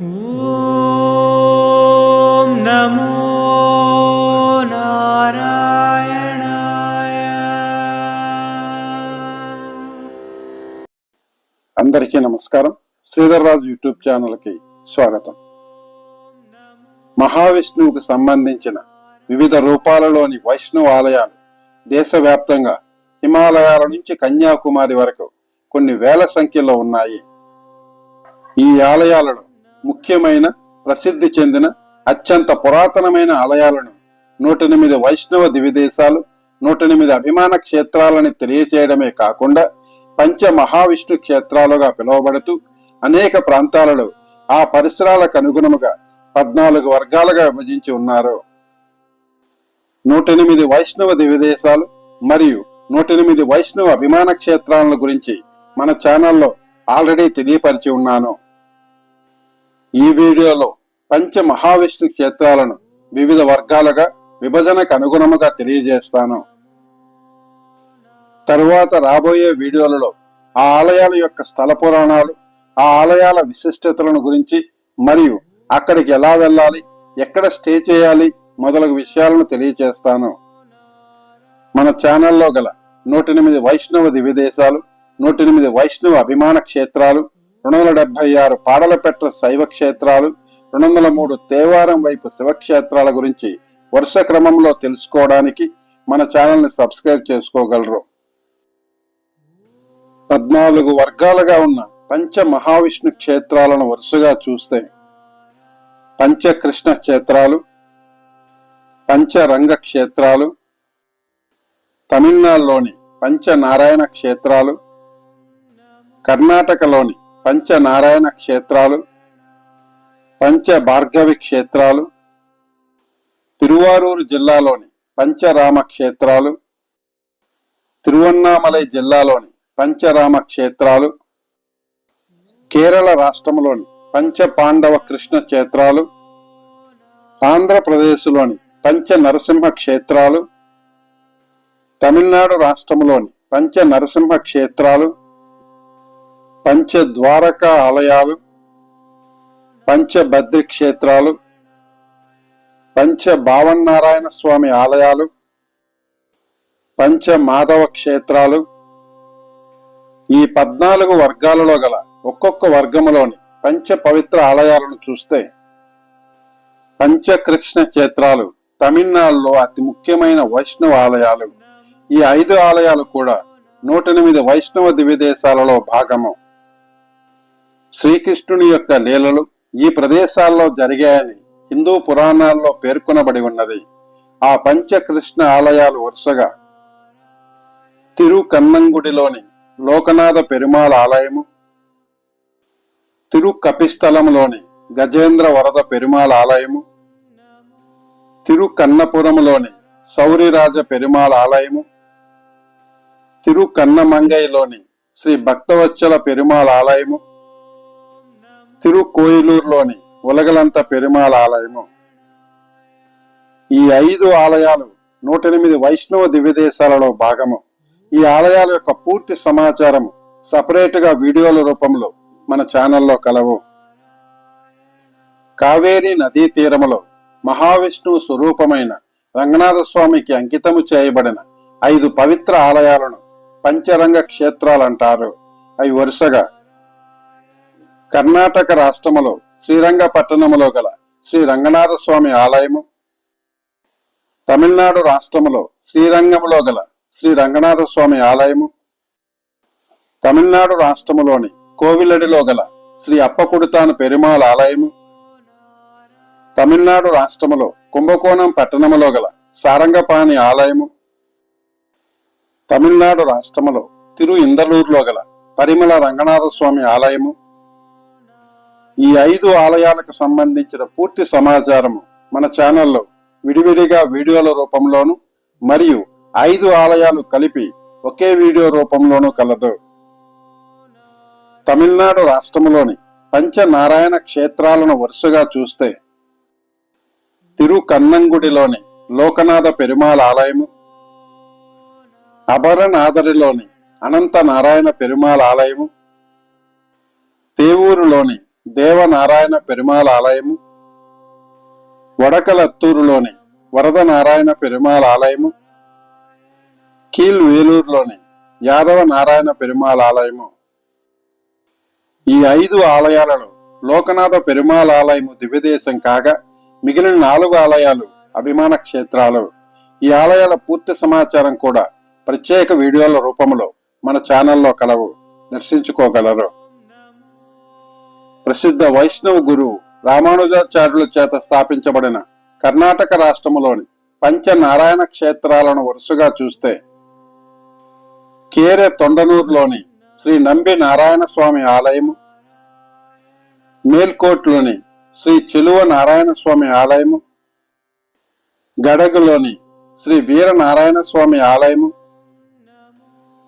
ॐ नमो नारायणाय అందరికీ నమస్కారం శ్రీధర్ రాజు యూట్యూబ్ ఛానల్కి స్వాగతం మహావిష్ణువుకు సంబంధించిన వివిధ రూపాలలోని వైష్ణవ ఆలయాలు దేశవ్యాప్తంగా హిమాలయాల నుంచి కన్యాకుమారి వరకు కొన్ని వేల సంఖ్యలో ఉన్నాయి ఈ ఆలయాలలో ముఖ్యమైన ప్రసిద్ధి చెందిన అత్యంత పురాతనమైన ఆలయాలను నూట ఎనిమిది వైష్ణవ దివిదేశాలు నూట ఎనిమిది అభిమాన క్షేత్రాలని తెలియచేయడమే కాకుండా పంచ మహావిష్ణు క్షేత్రాలుగా పిలువబడుతూ అనేక ప్రాంతాలలో ఆ పరిసరాలకు అనుగుణముగా పద్నాలుగు వర్గాలుగా విభజించి ఉన్నారు. నూట ఎనిమిది వైష్ణవ దివిదేశాలు మరియు నూట ఎనిమిది వైష్ణవ అభిమాన క్షేత్రాలను గురించి మన ఛానల్లో ఆల్రెడీ తెలియపరిచి ఉన్నాను. ఈ వీడియోలో పంచ మహావిష్ణు క్షేత్రాలను వివిధ వర్గాలుగా విభజనకు అనుగుణముగా తెలియజేస్తాను. తరువాత రాబోయే వీడియోలలో ఆ ఆలయాల యొక్క స్థల పురాణాలు ఆ ఆలయాల విశిష్టతలను గురించి మరియు అక్కడికి ఎలా వెళ్ళాలి ఎక్కడ స్టే చేయాలి మొదలగు విషయాలను తెలియచేస్తాను. మన ఛానల్లో గల నూట ఎనిమిది వైష్ణవ దివ్యదేశాలు నూట ఎనిమిది వైష్ణవ అభిమాన క్షేత్రాలు రెండు వందల డెబ్బై ఆరు పాడలపెట్ట శైవ క్షేత్రాలు రెండు వందల మూడు తేవారం వైపు శివక్షేత్రాల గురించి వరుస క్రమంలో తెలుసుకోవడానికి మన ఛానల్ని సబ్స్క్రైబ్ చేసుకోగలరు. పద్నాలుగు వర్గాలుగా ఉన్న పంచ మహావిష్ణు క్షేత్రాలను వరుసగా చూస్తే పంచకృష్ణ క్షేత్రాలు పంచరంగ క్షేత్రాలు తమిళనాడులోని పంచనారాయణ క్షేత్రాలు కర్ణాటకలోని పంచనారాయణ క్షేత్రాలు పంచ భార్గవి క్షేత్రాలు తిరువారూరు జిల్లాలోని పంచరామ క్షేత్రాలు తిరువన్నామలై జిల్లాలోని పంచరామ క్షేత్రాలు కేరళ రాష్ట్రంలోని పంచ పాండవ కృష్ణ క్షేత్రాలు ఆంధ్రప్రదేశ్లోని పంచ నరసింహ క్షేత్రాలు తమిళనాడు రాష్ట్రంలోని పంచ నరసింహ క్షేత్రాలు పంచ ద్వారకా ఆలయాలు పంచబద్రి క్షేత్రాలు పంచ భావన్నారాయణ స్వామి ఆలయాలు పంచ మాధవ క్షేత్రాలు ఈ పద్నాలుగు వర్గాలలో గల ఒక్కొక్క వర్గములోని పంచ పవిత్ర ఆలయాలను చూస్తే పంచకృష్ణ క్షేత్రాలు తమిళనాడులో అతి ముఖ్యమైన వైష్ణవ ఆలయాలు. ఈ ఐదు ఆలయాలు కూడా నూట ఎనిమిది వైష్ణవ దివ్యదేశాలలో భాగము. శ్రీకృష్ణుని యొక్క లీలలు ఈ ప్రదేశాల్లో జరిగాయని హిందూ పురాణాల్లో పేర్కొనబడి ఉన్నది. ఆ పంచకృష్ణ ఆలయాలు వరుసగా తిరుకన్నంగుడిలోని లోకనాథ పెరుమాళ ఆలయము తిరుకపిస్థలంలోని గజేంద్ర వరద పెరుమాళ ఆలయము తిరుకన్నపురములోని సౌరిరాజ పెరుమాళ ఆలయము తిరుకన్నమంగైలోని శ్రీ భక్తవచ్చల పెరుమాళ ఆలయము తిరుకోయిలూరులోని ఉలగలంత పెరుమాళ ఆలయము. ఈ ఐదు ఆలయాలు నూట ఎనిమిది వైష్ణవ దివ్యదేశాలలో భాగము. ఈ ఆలయాల యొక్క పూర్తి సమాచారం సపరేట్గా వీడియోల రూపంలో మన ఛానల్లో కలవు. కావేరీ నదీ తీరములో మహావిష్ణువు స్వరూపమైన రంగనాథ స్వామికి అంకితము చేయబడిన ఐదు పవిత్ర ఆలయాలను పంచరంగ క్షేత్రాలంటారు. అవి వరుసగా కర్ణాటక రాష్ట్రములో శ్రీరంగపట్టణములో గల శ్రీ రంగనాథ స్వామి ఆలయము. తమిళనాడు రాష్ట్రములో శ్రీరంగములో గల శ్రీ రంగనాథ స్వామి ఆలయము. తమిళనాడు రాష్ట్రములోని కోవిలడిలో గల శ్రీ అప్పకుడుతాను పెరుమాళ ఆలయము. తమిళనాడు రాష్ట్రములో కుంభకోణం పట్టణములో గల సారంగపాణి ఆలయము. తమిళనాడు రాష్ట్రములో తిరు ఇందలూరులో గల పరిమళ రంగనాథ స్వామి ఆలయము. ఈ ఐదు ఆలయాలకు సంబంధించిన పూర్తి సమాచారము మన ఛానల్లో విడివిడిగా వీడియోల రూపంలోను మరియు ఐదు ఆలయాలు కలిపి ఒకే వీడియో రూపంలోనూ కలదు. తమిళనాడు రాష్ట్రములోని పంచనారాయణ క్షేత్రాలను వరుసగా చూస్తే తిరుకన్నంగుడిలోని లోకనాథ పెరుమాళ ఆలయము అభరనాథరిలోని అనంత నారాయణ పెరుమాళ ఆలయము తేవూరులోని దేవనారాయణ పెరుమాళ ఆలయము వడకలత్తూరులోని వరద నారాయణ పెరుమాళ ఆలయము కీల్ వేలూరులోని యాదవ నారాయణ పెరుమాళ ఆలయము. ఈ ఐదు ఆలయాలలో లోకనాథ పెరుమాళ ఆలయము దివ్యదేశం కాగా మిగిలిన నాలుగు ఆలయాలు అభిమాన క్షేత్రాలు. ఈ ఆలయాల పూర్తి సమాచారం కూడా ప్రత్యేక వీడియోల రూపంలో మన ఛానల్లో కలవు. దర్శించుకోగలరు. ప్రసిద్ధ వైష్ణవ గురువు రామానుజాచార్యుల చేత స్థాపించబడిన కర్ణాటక రాష్ట్రములోని పంచనారాయణ క్షేత్రాలను వరుసగా చూస్తే కేరే తొండనూరులోని శ్రీ నంబి నారాయణ స్వామి ఆలయము మేల్కోట్లోని శ్రీ చెలువ నారాయణ స్వామి ఆలయము గడగలోని శ్రీ వీర నారాయణ స్వామి ఆలయము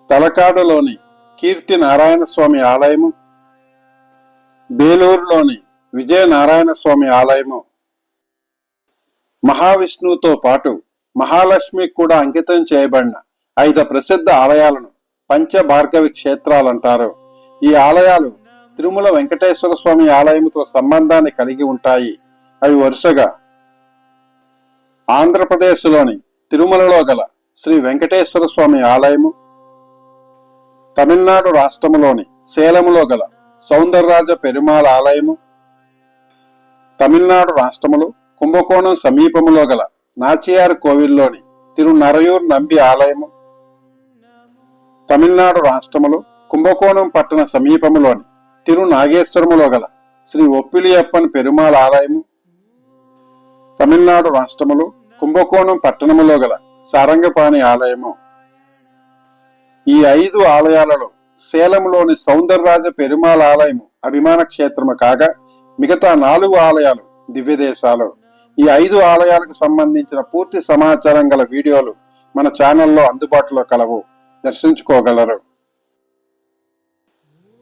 తలకాడులోని కీర్తి నారాయణ స్వామి ఆలయము బేలూరులోని విజయనారాయణ స్వామి ఆలయము. మహావిష్ణువుతో పాటు మహాలక్ష్మి కూడా అంకితం చేయబడిన ఐదు ప్రసిద్ధ ఆలయాలను పంచభార్గవి క్షేత్రాలంటారు. ఈ ఆలయాలు తిరుమల వెంకటేశ్వర స్వామి ఆలయంతో సంబంధాన్ని కలిగి ఉంటాయి. అవి వరుసగా ఆంధ్రప్రదేశ్లోని తిరుమలలో గల శ్రీ వెంకటేశ్వర స్వామి ఆలయము తమిళనాడు రాష్ట్రములోని సేలములో గల సౌందరరాజ పెరుమాళ ఆలయము తమిళనాడు రాష్ట్రములో కుంభకోణం సమీపములో గల నాచియార్ కోవిల్లోని తిరునరయూర్ నంబి ఆలయము తమిళనాడు రాష్ట్రములో కుంభకోణం పట్టణ సమీపములోని తిరు నాగేశ్వరములో గల శ్రీ ఒప్పిలియప్పన్ పెరుమాల ఆలయము తమిళనాడు రాష్ట్రములో కుంభకోణం పట్టణములో గల సారంగపాణి ఆలయము. ఈ ఐదు ఆలయాలలో సేలంలోని సౌందరరాజ పెరుమాళ ఆలయము అభిమాన క్షేత్రము కాగా మిగతా నాలుగు ఆలయాలు దివ్యదేశాలు. ఈ ఐదు ఆలయాలకు సంబంధించిన పూర్తి సమాచారం గల వీడియోలు మన ఛానల్లో అందుబాటులో కలవు. దర్శించుకోగలరు.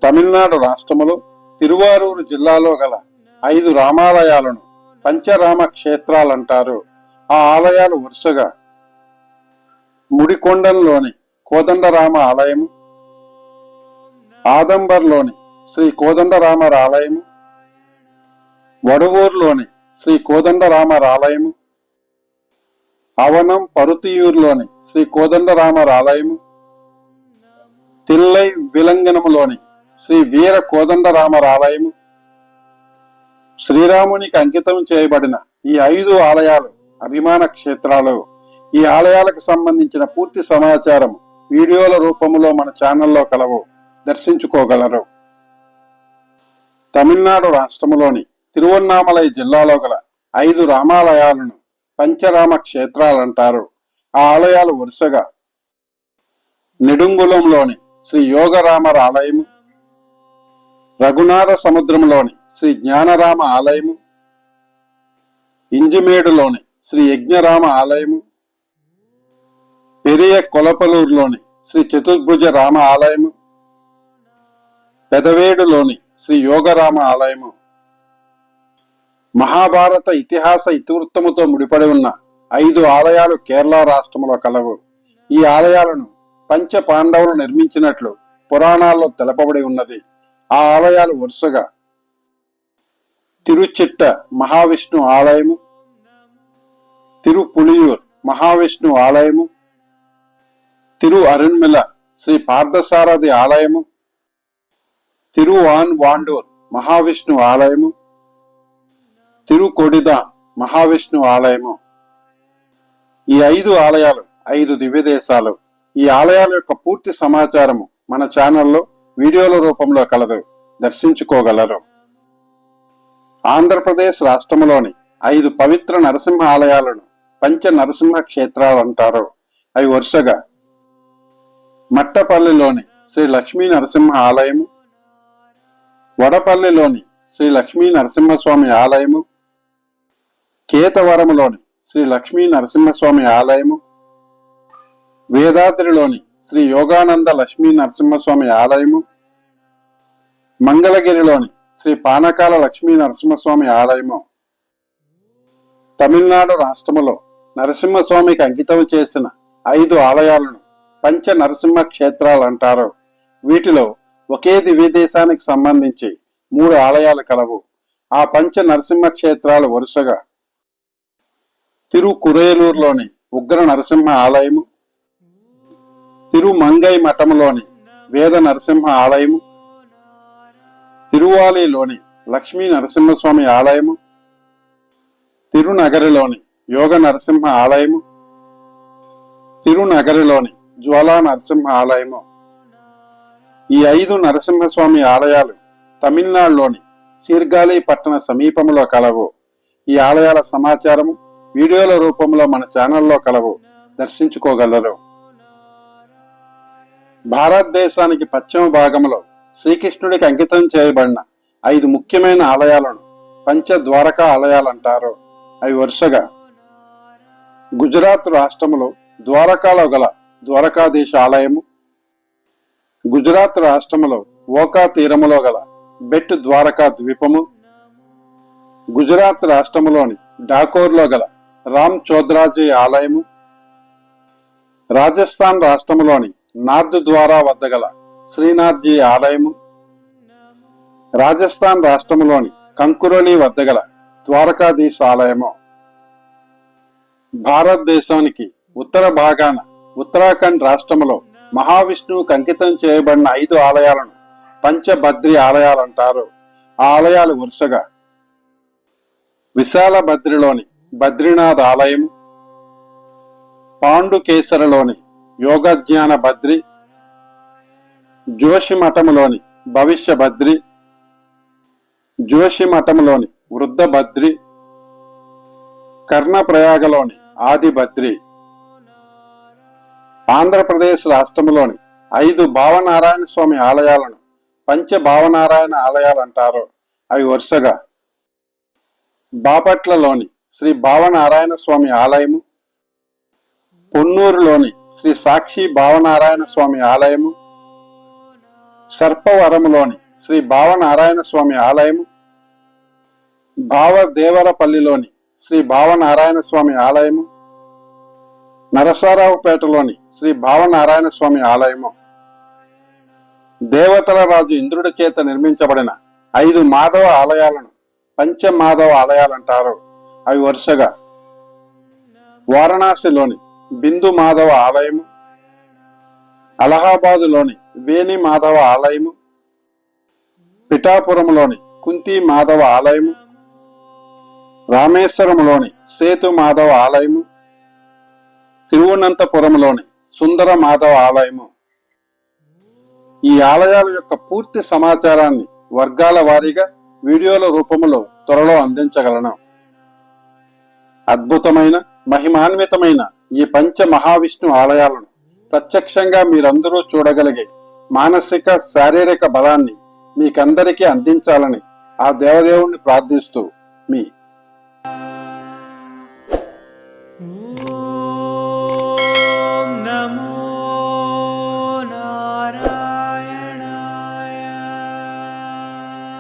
తమిళనాడు రాష్ట్రములో తిరువారూరు జిల్లాలో గల ఐదు రామాలయాలను పంచరామ క్షేత్రాలంటారు. ఆ ఆలయాలు వరుసగా ముడికొండంలోని కోదండరామ ఆలయము ఆదంబర్లోని శ్రీ కోదండరామరాలయము వడవూరులోని శ్రీ కోదండరామరాలయము అవనం పరుతియూరులోని శ్రీ కోదండరామరాలయము తిల్లై విలంగనములోని శ్రీ వీర కోదండరామరాలయము శ్రీరామునికి అంకితం చేయబడిన ఈ ఐదు ఆలయాలు అభిమాన క్షేత్రాలు. ఈ ఆలయాలకు సంబంధించిన పూర్తి సమాచారం వీడియోల రూపంలో మన ఛానల్లో కలవు. దర్శించుకోగలరు. తమిళనాడు రాష్ట్రములోని తిరువన్నామలై జిల్లాలో గల ఐదు రామాలయాలను పంచరామ క్షేత్రాలంటారు. ఆ ఆలయాలు వరుసగా నిడుంగులంలోని శ్రీ యోగరామర ఆలయము రఘునాథ సముద్రంలోని శ్రీ జ్ఞానరామ ఆలయము ఇంజిమేడులోని శ్రీ యజ్ఞరామ ఆలయము పెరియ కొలపలూరులోని శ్రీ చతుర్భుజ రామ ఆలయము పెదవేడులోని శ్రీ యోగరామ ఆలయము. మహాభారత ఇతిహాస ఇతివృత్తముతో ముడిపడి ఉన్న ఐదు ఆలయాలు కేరళ రాష్ట్రంలో కలవు. ఈ ఆలయాలను పంచ పాండవులు నిర్మించినట్లు పురాణాల్లో తెలపబడి ఉన్నది. ఆ ఆలయాలు వరుసగా తిరుచిట్ట మహావిష్ణు ఆలయము తిరుపులియూర్ మహావిష్ణు ఆలయము తిరు అరుణ్మిల శ్రీ పార్థసారథి ఆలయము తిరువాన్ వాండూర్ మహావిష్ణు ఆలయము. తిరుకొడిద మహావిష్ణు ఆలయము. ఈ ఐదు ఆలయాలు ఐదు దివ్యదేశాలు ఈ ఆలయాల యొక్క పూర్తి సమాచారము మన ఛానల్లో వీడియోల రూపంలో కలదు. దర్శించుకోగలరు. ఆంధ్రప్రదేశ్ రాష్ట్రములోని ఐదు పవిత్ర నరసింహ ఆలయాలను పంచ నరసింహ క్షేత్రాలు అంటారు అవి వరుసగా మట్టపల్లిలోని శ్రీ లక్ష్మీ నరసింహ ఆలయము వడపల్లిలోని శ్రీ లక్ష్మీ నరసింహస్వామి ఆలయము కేతవరములోని శ్రీ లక్ష్మీ నరసింహస్వామి ఆలయము వేదాద్రిలోని శ్రీ యోగానంద లక్ష్మీ నరసింహస్వామి ఆలయము మంగళగిరిలోని శ్రీ పానకాల లక్ష్మీ నరసింహస్వామి ఆలయము తమిళనాడు రాష్ట్రములో నరసింహస్వామికి అంకితం చేసిన ఐదు ఆలయాలను పంచ నరసింహ క్షేత్రాలు అంటారు. వీటిలో ఒకే దివ్యదేశానికి సంబంధించి మూడు ఆలయాలు కలవు. ఆ పంచ నరసింహ క్షేత్రాలు వరుసగా. తిరుకురేలూరులోని ఉగ్ర నరసింహ ఆలయము తిరుమంగై మఠంలోని వేద నరసింహ ఆలయము తిరువాలిలోని లక్ష్మీ నరసింహస్వామి ఆలయము తిరునగరిలోని యోగ నరసింహ ఆలయము తిరునగరిలోని జ్వాలా నరసింహ ఆలయము. ఈ ఐదు నరసింహస్వామి ఆలయాలు తమిళనాడులోని సీర్గాలి పట్టణ సమీపంలో కలవు. ఈ ఆలయాల సమాచారము వీడియోల రూపంలో మన ఛానల్లో కలవు. దర్శించుకోగలరు. భారతదేశానికి పశ్చిమ భాగంలో శ్రీకృష్ణుడికి అంకితం చేయబడిన ఐదు ముఖ్యమైన ఆలయాలను పంచద్వారకా ఆలయాలంటారు అవి వరుసగా గుజరాత్ రాష్ట్రములో ద్వారకాలో గల ద్వారకాధీశ ఆలయము గుజరాత్ రాష్ట్రములో ఓకా తీరములో గల బెట్ ద్వారకా ద్వీపము గుజరాత్ రాష్ట్రములోని డాకోర్లో గల రామ్ చోద్రాజీ ఆలయము రాజస్థాన్ రాష్ట్రములోని నాథ్ ద్వారా వద్ద గల శ్రీనాథ్జీ ఆలయము రాజస్థాన్ రాష్ట్రములోని కంకురోలి వద్ద గల ద్వారకాధీశ ఆలయము. భారతదేశానికి ఉత్తర భాగాన ఉత్తరాఖండ్ రాష్ట్రములో మహావిష్ణువుకు అంకితం చేయబడిన ఐదు ఆలయాలను పంచభద్రి ఆలయాలంటారు ఆ ఆలయాలు వరుసగా విశాల బద్రిలోని బద్రీనాథ్ ఆలయం పాండుకేసరలోని యోగజ్ఞాన బద్రి జోషిమఠములోని భవిష్య బద్రి జోషిమఠములోని వృద్ధ బద్రి కర్ణప్రయాగలోని ఆది బద్రి ఆంధ్రప్రదేశ్ రాష్ట్రములోని ఐదు భావనారాయణ స్వామి ఆలయాలను పంచ భావనారాయణ ఆలయాలు అంటారు అవి వరుసగా బాపట్లలోని శ్రీ భావనారాయణ స్వామి ఆలయము పొన్నూరులోని శ్రీ సాక్షి భావనారాయణ స్వామి ఆలయము సర్పవరములోని శ్రీ భావనారాయణ స్వామి ఆలయము భావదేవరపల్లిలోని శ్రీ భావనారాయణ స్వామి ఆలయము నరసారావుపేటలోని శ్రీ భావనారాయణ స్వామి ఆలయము. దేవతల రాజు ఇంద్రుడి చేత నిర్మించబడిన ఐదు మాధవ ఆలయాలను పంచమాధవ ఆలయాలంటారు. అవి వరుసగా వారణాసిలోని బిందు మాధవ ఆలయము అలహాబాదులోని వేణి మాధవ ఆలయము పిఠాపురంలోని కుంతి మాధవ ఆలయము రామేశ్వరంలోని సేతు మాధవ ఆలయము తిరువనంతపురంలోని సుందర మాధవ ఆలయము. ఈ ఆలయాల యొక్క పూర్తి సమాచారాన్ని వర్గాల వారీగా వీడియోల రూపంలో త్వరలో అందించగలను. అద్భుతమైన మహిమాన్వితమైన ఈ పంచ మహావిష్ణు ఆలయాలను ప్రత్యక్షంగా మీరందరూ చూడగలిగే మానసిక శారీరక బలాన్ని మీకందరికీ అందించాలని ఆ దేవదేవుణ్ణి ప్రార్థిస్తూ మీ